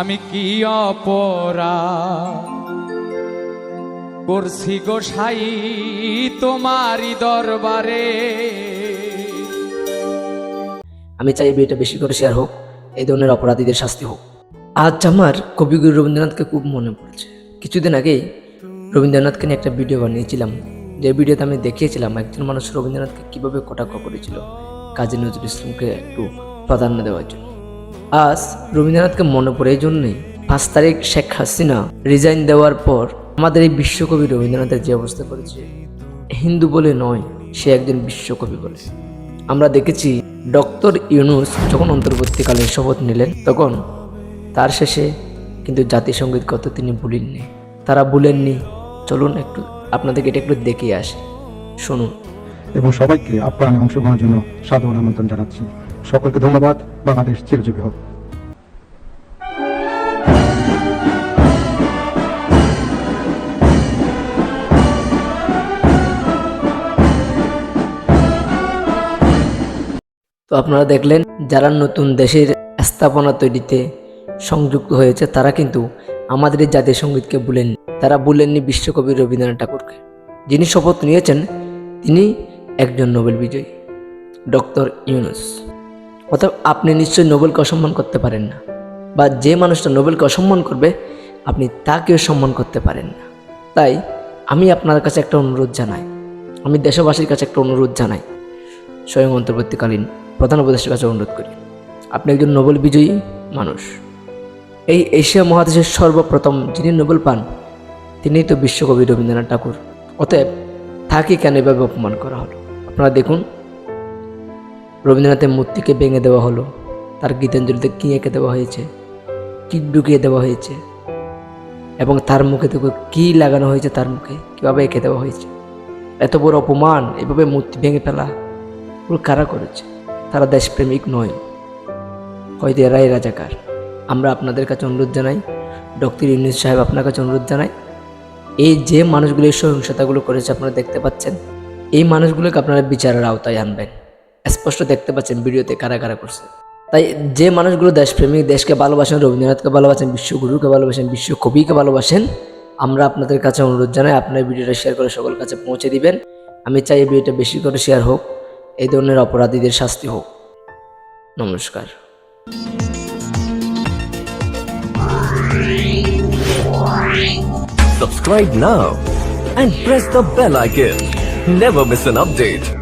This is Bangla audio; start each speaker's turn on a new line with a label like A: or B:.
A: আমি কি অপরা করছি গো সাই তোমারই দরবারে?
B: আমি চাই বিয়েটা বেশি করে শেয়ার হোক, এই ধরনের অপরাধীদের শাস্তি হোক। আজ আমার কবিগুরু রবীন্দ্রনাথকে খুব মনে পড়ছে। কিছুদিন আগেই রবীন্দ্রনাথকে নিয়ে একটা ভিডিও বানিয়েছিলাম। যে ভিডিওতে আমি দেখিয়েছিলাম একজন মানুষ রবীন্দ্রনাথকে কীভাবে কটাক্ষ করেছিল কাজী নজরুল ইসলামকে একটু প্রাধান্য দেওয়ার জন্য। আজ রবীন্দ্রনাথকে মনে পড়ে এই জন্যই পাঁচ তারিখ শেখ হাসিনা রিজাইন দেওয়ার পর আমাদের এই বিশ্বকবি রবীন্দ্রনাথের যে অবস্থা করেছে, হিন্দু বলে নয়, সে একজন বিশ্বকবি বলে আমরা দেখেছি ডক্টর ইউনুস যখন অন্তর্বর্তীকালীন শপথ নিলেন, তখন তার শেষে কিন্তু জাতিসংগীত কত তিনি ভুলেননি। তারা ভুলেননি চলুন একটু আপনাদেরকে এটা একটু দেখে আসি। শুনুন।
C: এবং সবাইকে আপ্যায়নে অংশগ্রহণের জন্য সাধারণ আমন্ত্রণ জানাচ্ছি। সকলকে ধন্যবাদ। বাংলাদেশ চিরজীবী হোক।
B: আপনারা দেখলেন, যারা নতুন দেশের স্থাপনা তৈরিতে সংযুক্ত হয়েছে, তারা কিন্তু আমাদের এই জাতীয় সঙ্গীতকে ভুলেন তারা ভুলেননি বিশ্বকবি রবীন্দ্রনাথ ঠাকুরকে। যিনি শপথ নিয়েছেন, তিনি একজন নোবেল বিজয়ী, ডক্টর ইউনুস। অর্থাৎ আপনি নিশ্চয়ই নোবেলকে অসম্মান করতে পারেন না, বা যে মানুষটা নোবেলকে অসম্মান করবে, আপনি তাকেও সম্মান করতে পারেন না। তাই আমি আপনার কাছে একটা অনুরোধ জানাই, আমি দেশবাসীর কাছে একটা অনুরোধ জানাই, স্বয়ং অন্তর্বর্তীকালীন প্রধান উপদেষ্টার কাছে অনুরোধ করি। আপনি একজন নোবেল বিজয়ী মানুষ। এই এশিয়া মহাদেশের সর্বপ্রথম যিনি নোবেল পান, তিনিই তো বিশ্বকবি রবীন্দ্রনাথ ঠাকুর। অতএব তাকে কেন এভাবে অপমান করা হলো? আপনারা দেখুন, রবীন্দ্রনাথের মূর্তিকে ভেঙে দেওয়া হলো, তার গীতাঞ্জলিতে কী এঁকে দেওয়া হয়েছে, কী ঢুকিয়ে দেওয়া হয়েছে, এবং তার মুখে থেকে কী লাগানো হয়েছে তার মুখে, কীভাবে এঁকে দেওয়া হয়েছে। এত বড় অপমান, এভাবে মূর্তি ভেঙে ফেলা পুরো কারা করেছে? তারা দেশপ্রেমিক নয়। হয়তো এরাই রাজাকার। আমরা আপনাদের কাছে অনুরোধ জানাই, ডক্টর ইউনুস সাহেব আপনার কাছে অনুরোধ জানাই, এই যে মানুষগুলো এই সহিংসতাগুলো করেছে আপনারা দেখতে পাচ্ছেন, এই মানুষগুলোকে আপনারা বিচারের আওতায় আনবেন। স্পষ্ট দেখতে পাচ্ছেন, ভিডিওতে কারা কারা করছে। তাই যে মানুষগুলো দেশপ্রেমিক, দেশকে ভালোবাসেন, রবীন্দ্রনাথকে ভালোবাসেন, বিশ্বগুরুকে ভালোবাসেন বিশ্ব কবিকে ভালোবাসেন, আমরা আপনাদের কাছে অনুরোধ জানাই, আপনার ভিডিওটা শেয়ার করে সকল কাছে পৌঁছে দিবেন। আমি চাই এই ভিডিওটা বেশি করে শেয়ার হোক। এই ধরনের অপরাধীদের শাস্তি হোক নমস্কার
D: Subscribe now and press the bell icon. Never miss an update.